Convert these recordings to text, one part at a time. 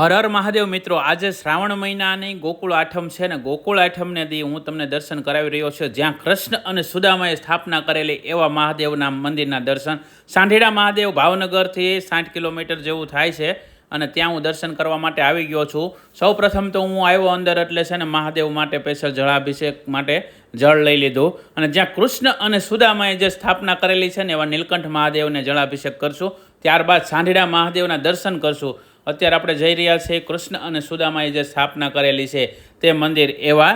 હર હર મહાદેવ મિત્રો, આજે શ્રાવણ મહિનાની ગોકુળ આઠમ છે ને ગોકુળ આઠમને દી હું તમને દર્શન કરાવી રહ્યો છું. જ્યાં કૃષ્ણ અને સુદામાએ સ્થાપના કરેલી એવા મહાદેવના મંદિરના દર્શન. સાંઢેડા મહાદેવ ભાવનગરથી સાઠ કિલોમીટર જેવું થાય છે અને ત્યાં હું દર્શન કરવા માટે આવી ગયો છું. સૌ પ્રથમ તો હું આવ્યો અંદર એટલે છે ને મહાદેવ માટે સ્પેશિયલ જળાભિષેક માટે જળ લઈ લીધું. અને જ્યાં કૃષ્ણ અને સુદામાએ જે સ્થાપના કરેલી છે ને એવા નીલકંઠ મહાદેવને જળાભિષેક કરશું. ત્યારબાદ સાંઢીડા મહાદેવના દર્શન કરશું. અત્યારે આપણે જઈ રહ્યા છીએ કૃષ્ણ અને સુદામાએ જે સ્થાપના કરેલી છે તે મંદિર એવા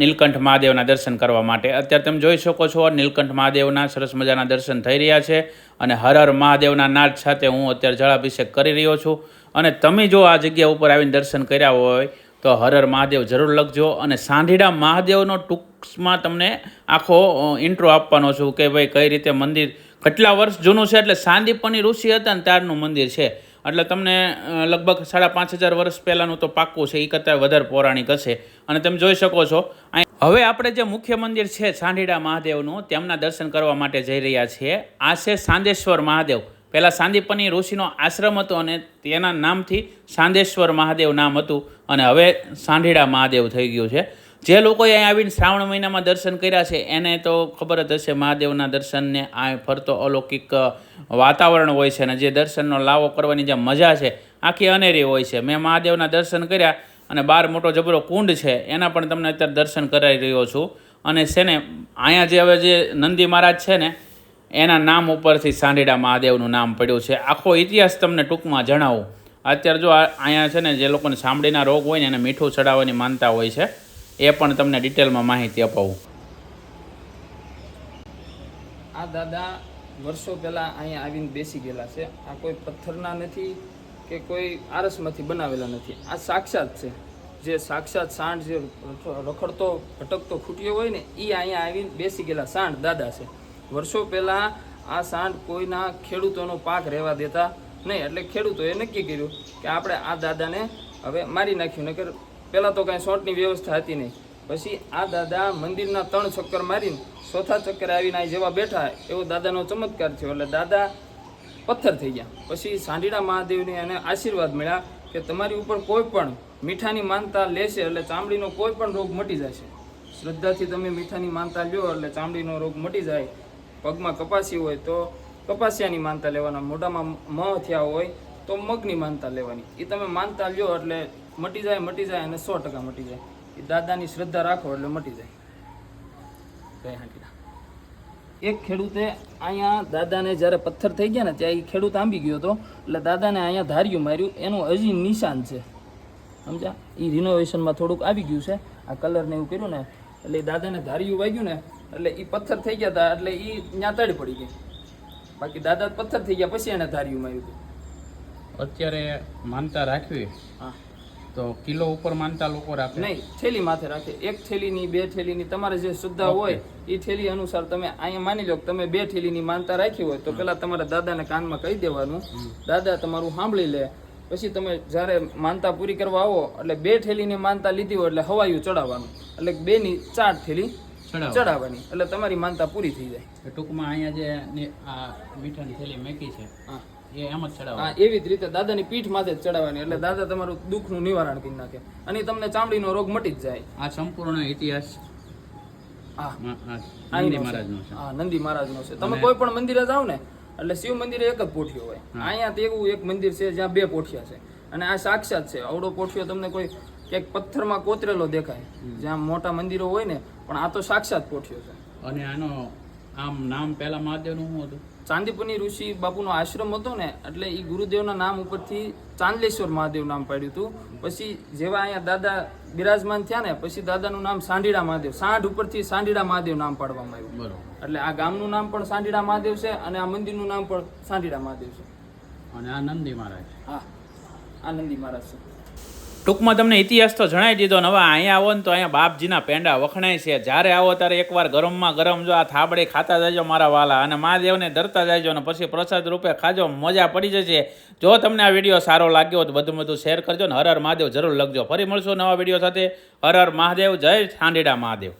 નીલકંઠ મહાદેવના દર્શન કરવા માટે. અત્યારે તમે જોઈ શકો છો, નીલકંઠ મહાદેવના સરસ મજાના દર્શન થઈ રહ્યા છે અને હર હર મહાદેવના નાદ સાથે હું અત્યારે જળાભિષેક કરી રહ્યો છું. અને તમે જો આ જગ્યા ઉપર આવીને દર્શન કર્યા હોય, તો હર હર મહાદેવ જરૂર લખજો અને સાંઢીડા મહાદેવનો ટૂંકમાં તમને આખો ઇન્ટ્રો આપવાનો છું કે ભાઈ કઈ રીતે મંદિર, કેટલા વર્ષ જૂનું છે? એટલે સાંદીપની ઋષિ હતા ને ત્યારનું મંદિર છે. એટલે તમને લગભગ સાડા પાંચ હજાર વર્ષ પહેલાંનું તો પાક્કું છે એ કરતાં વધારે પૌરાણિક હશે. અને તમે જોઈ શકો છો હવે આપણે જે મુખ્ય મંદિર છે, સાંઢીડા મહાદેવનું, તેમના દર્શન કરવા માટે જઈ રહ્યા છીએ. આ છે સાંદેશ્વર મહાદેવ. પહેલાં સાંદીપની ઋષિનો આશ્રમ હતો અને તેના નામથી સાંદેશ્વર મહાદેવ નામ હતું. અને હવે સાંઢીડા મહાદેવ થઈ ગયું છે. જે લોકોએ અહીં આવીને શ્રાવણ મહિનામાં દર્શન કર્યા છે, એને તો ખબર જ હશે, મહાદેવના દર્શનને આ ફરતો અલૌકિક વાતાવરણ હોય છે અને જે દર્શનનો લાવો કરવાની જે મજા છે, આખી અનેરી હોય છે. મેં મહાદેવના દર્શન કર્યા અને બાર મોટો જબરો કુંડ છે, એના પણ તમને અત્યારે દર્શન કરાવી રહ્યો છું. અને છે ને, અહીંયા જે હવે જે નંદી મહારાજ છે ને, એના નામ ઉપરથી સાંઢીડા મહાદેવનું નામ પડ્યું છે. આખો ઇતિહાસ તમને ટૂંકમાં જણાવું. અત્યારે જો અહીંયા છે ને, જે લોકોને સાંભળીના રોગ હોય ને, એને મીઠું ચડાવવાની માનતા હોય છે. એ પણ તમને ડિટેલમાં માહિતી અપાવું. આ દાદા વર્ષો પહેલાં અહીંયા આવીને બેસી ગયેલા છે. આ કોઈ પથ્થરના નથી કે કોઈ આરસમાંથી બનાવેલા નથી. આ સાક્ષાત છે. જે સાક્ષાત સાંઢ જે રખડતો, ભટકતો ખૂટ્યો હોય ને એ અહીંયા આવીને બેસી ગયેલા સાંઢ દાદા છે. વર્ષો પહેલાં આ સાંઢ કોઈના ખેડૂતોનો પાક રહેવા દેતા નહીં. એટલે ખેડૂતોએ નક્કી કર્યું કે આપણે આ દાદાને હવે મારી નાખ્યું. નકર પહેલાં તો કાંઈ શોર્ટની વ્યવસ્થા હતી નહીં. પછી આ દાદા મંદિરના ત્રણ ચક્કર મારીને ચોથા ચક્કરે આવીને આ જેવા બેઠા એવો દાદાનો ચમત્કાર થયો. એટલે દાદા પથ્થર થઈ ગયા. પછી સાંઢીડા મહાદેવને એને આશીર્વાદ મળ્યા કે તમારી ઉપર કોઈ પણ મીઠાની માનતા લેશે એટલે ચામડીનો કોઈ પણ રોગ મટી જશે. શ્રદ્ધાથી તમે મીઠાની માનતા લ્યો એટલે ચામડીનો રોગ મટી જાય. પગમાં કપાસી હોય તો કપાસિયાની માનતા લેવાના. મોઢામાં મ થયા હોય તો મગની માનતા લેવાની. એ તમે માનતા લ્યો એટલે મટી જાય મટી જાય અને સો ટકા મટી જાય. એ દાદાની શ્રદ્ધા રાખો એટલે મટી જાય. કઈ હાંટીના એક ખેડૂતે અહીંયા દાદાને જ્યારે પથ્થર થઈ ગયા ને ત્યાં એ ખેડૂત આંબી ગયો હતો એટલે દાદાને અહીંયા ધાર્યું માર્યું. એનું હજી નિશાન છે. સમજા એ રિનોવેશનમાં થોડુંક આવી ગયું છે. આ કલરને એવું કર્યું ને એટલે એ દાદાને ધાર્યું વાગ્યું ને એટલે એ પથ્થર થઈ ગયા હતા એટલે એ ત્યાં તડ પડી ગઈ. બાકી દાદા પથ્થર થઈ ગયા પછી એને ધાર્યું માર્યું હતું. અત્યારે માનતા રાખવી. હા. તો કિલો ઉપર માનતા લોકો રાખે? નહીં થેલી માથે રાખે. એક થેલીની બે થેલીની તમારે જે શ્રદ્ધા હોય એ થેલી અનુસાર તમે અહીંયા માની લો કે તમે બે થેલીની માનતા રાખી હોય તો પેલા તમારા દાદાને કાનમાં કહી દેવાનું દાદા તમારું સાંભળી લે. પછી તમે જ્યારે માનતા પૂરી કરવા આવો એટલે બે થેલીની માનતા લીધી હોય એટલે હવાયું ચડાવવાનું. એટલે બેની ચાર થેલી ચડાવવાની. એટલે તમારી માનતા પૂરી થઈ જાય. ટૂંકમાં અહીંયા જે આ મીઠાની થેલી મેકી છે એવી જ રીતે દાદાની પીઠ માથે જ ચડાવવાની એટલે દાદા તમારું દુઃખનું નિવારણ કરી નાખે. અને તમને ચામડીનો રોગ મટી જ જાય. આ સંપૂર્ણ ઇતિહાસ. નંદી મહારાજનો છે. તમે કોઈ પણ મંદિરે જાઓ ને એટલે શિવ મંદિરે એક જ પોઠિયો હોય. અહીંયા તો એવું એક મંદિર છે જ્યાં બે પોઠિયા છે. અને આ સાક્ષાત છે. અવડો પોઠિયો તમને કોઈ ક્યાંક પથ્થરમાં કોતરેલો દેખાય. જ્યાં મોટા મંદિરો હોય ને પણ આ તો સાક્ષાત પોઠિયો છે. અને આનો આમ નામ પહેલા મહાદેવનું શું હતું? ચાંદીપુરની ઋષિ બાપુનો આશ્રમ હતો ને એટલે એ ગુરુદેવના નામ ઉપરથી ચાંદલેશ્વર મહાદેવ નામ પાડ્યું હતું. પછી જેવા અહીંયા દાદા બિરાજમાન થયા ને પછી દાદાનું નામ સાંઢીડા મહાદેવ સાંઢ ઉપરથી સાંઢીડા મહાદેવ નામ પાડવામાં આવ્યું. બરાબર. એટલે આ ગામનું નામ પણ સાંઢીડા મહાદેવ છે અને આ મંદિરનું નામ પણ સાંઢીડા મહાદેવ છે. અને આ નંદી મહારાજ હા આનંદી મહારાજ છે. ટૂંકમાં તમને ઇતિહાસ તો જણાવી દીધો ને હવે અહીંયા આવો ને તો અહીંયા બાપજીના પેંડા વખણાય છે. જ્યારે આવો ત્યારે એકવાર ગરમમાં ગરમ જો આ થાબડે ખાતા જાજો મારા વાલા અને મહાદેવને ધરતા જાજો અને પછી પ્રસાદ રૂપે ખાજો મજા પડી જશે. જો તમને આ વીડિયો સારો લાગ્યો તો બધું બધું શેર કરજો ને હર હર મહાદેવ જરૂર લખજો. ફરી મળશું નવા વીડિયો સાથે. હર હર મહાદેવ, જય છાંડીડા મહાદેવ.